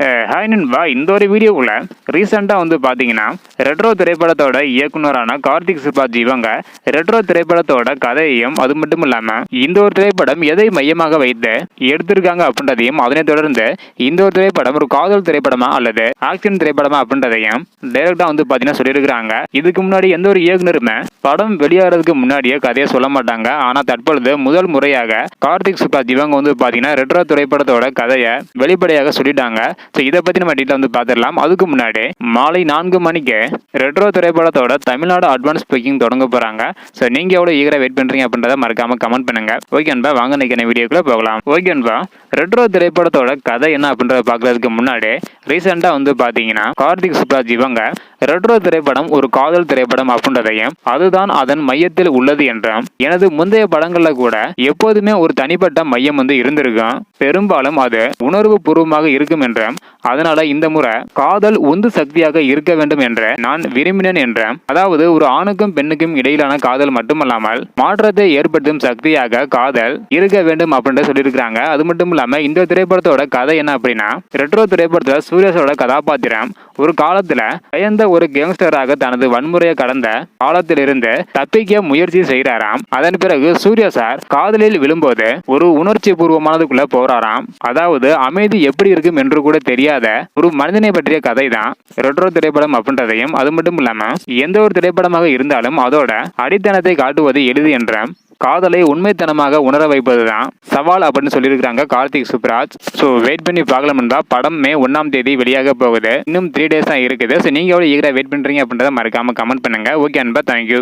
Hi நண்பா. இந்த ஒரு வீடியோவில் ரீசெண்டாக வந்து பார்த்தீங்கன்னா ரெட்ரோ திரைப்படத்தோட இயக்குனரான கார்த்திக் சுப்ராஜ் இவங்க ரெட்ரோ திரைப்படத்தோட கதையையும் அது மட்டும் இல்லாமல் இந்த ஒரு திரைப்படம் எதை மையமாக வைத்து எடுத்திருக்காங்க அப்படின்றதையும் அதனை தொடர்ந்து இந்த ஒரு திரைப்படம் ஒரு காதல் திரைப்படமா அல்லது ஆக்ஷன் திரைப்படமா அப்படின்றதையும் டைரக்டாக வந்து பார்த்தீங்கன்னா சொல்லியிருக்கிறாங்க. இதுக்கு முன்னாடி எந்த ஒரு இயக்குனருமே படம் வெளியாகிறதுக்கு முன்னாடியே கதையை சொல்ல மாட்டாங்க. ஆனால் தற்பொழுது முதல் முறையாக கார்த்திக் சுப்ராஜ் இவங்க வந்து பார்த்தீங்கன்னா ரெட்ரோ திரைப்படத்தோட கதையை வெளிப்படையாக சொல்லிட்டாங்க. ஸோ இதை பற்றி நம்ம டீட்டெயில் வந்து பார்த்துடலாம் அதுக்கு முன்னாடி மாலை நான்கு மணிக்கு ரெட்ரோ திரைப்படத்தோட தமிழ்நாடு அட்வான்ஸ் புக்கிங் தொடங்க போகிறாங்க ஸோ நீங்கள் எவ்வளோ ஈகராக வெயிட் பண்ணுறீங்க அப்படின்றத மறக்காமல் கமெண்ட் பண்ணுங்க. ஓகே அன்பா வாங்க நினைக்கிற வீடியோக்குள்ளே போகலாம். ஓகே அன்பா ரெட்ரோ திரைப்படத்தோட கதை என்ன அப்படின்றத பார்க்கறதுக்கு முன்னாடி ரீசெண்டாக வந்து பார்த்தீங்கன்னா கார்த்திக் சுப்ராஜ் இவங்க ரெட்ரோ திரைப்படம் ஒரு காதல் திரைப்படம் அப்படின்றதையும் அதுதான் அதன் மையத்தில் உள்ளது என்றும். எனது முந்தைய படங்கள்ல கூட எப்போதுமே ஒரு தனிப்பட்ட மையம் வந்து இருந்திருக்கும். பெரும்பாலும் அது உணர்வு பூர்வமாக இருக்கும் என்றும். அதனால இந்த முறை காதல் உந்து சக்தியாக இருக்க வேண்டும் என்ற நான் விரும்பினேன் என்ற அதாவது ஒரு ஆணுக்கும் பெண்ணுக்கும் இடையிலான காதல் மட்டுமல்லாமல் மாற்றத்தை ஏற்படுத்தும் சக்தியாக காதல் இருக்க வேண்டும் அப்படின்னு சொல்லியிருக்கிறாங்க. அது மட்டும் இல்லாம இந்த திரைப்படத்தோட கதை என்ன அப்படின்னா ரெட்ரோ திரைப்படத்துல சூரியஸோட கதாபாத்திரம் ஒரு காலத்துல பயந்த ஒரு கேங்ஸ்டராக தனது வன்முறையை கடந்த காலத்திலிருந்து தப்பிக்க முயற்சி செய்கிறாராம் அதன் பிறகு சூர்யா சார் காதலில் விழும்போது ஒரு உணர்ச்சி பூர்வமானதுக்குள்ள போறாராம். அதாவது அமைதி எப்படி இருக்கும் என்று கூட தெரியாத ஒரு மனிதனை பற்றிய கதை தான் ரெட்ரோ திரைப்படம் அப்படின்றதையும் அது மட்டும் இல்லாம எந்த ஒரு திரைப்படமாக இருந்தாலும் அதோட அடித்தனத்தை காட்டுவது எளிது என்ற காதலை உண்மைத்தனமாக உணர வைப்பதுதான் சவால் அப்படின்னு சொல்லியிருக்கிறாங்க கார்த்திக் சுப்ராஜ். ஸோ வெயிட் பண்ணி பார்க்கலாம்னா படம் மே ஒன்றாம் தேதி வெளியாக போகுது. இன்னும் த்ரீ டேஸ் தான் இருக்குது. ஸோ நீங்கள் எவ்வளோ ஈகராக வெயிட் பண்ணுறீங்க அப்படின்றத மறக்காமல் கமெண்ட் பண்ணுங்க. ஓகே அன்பா தேங்க்யூ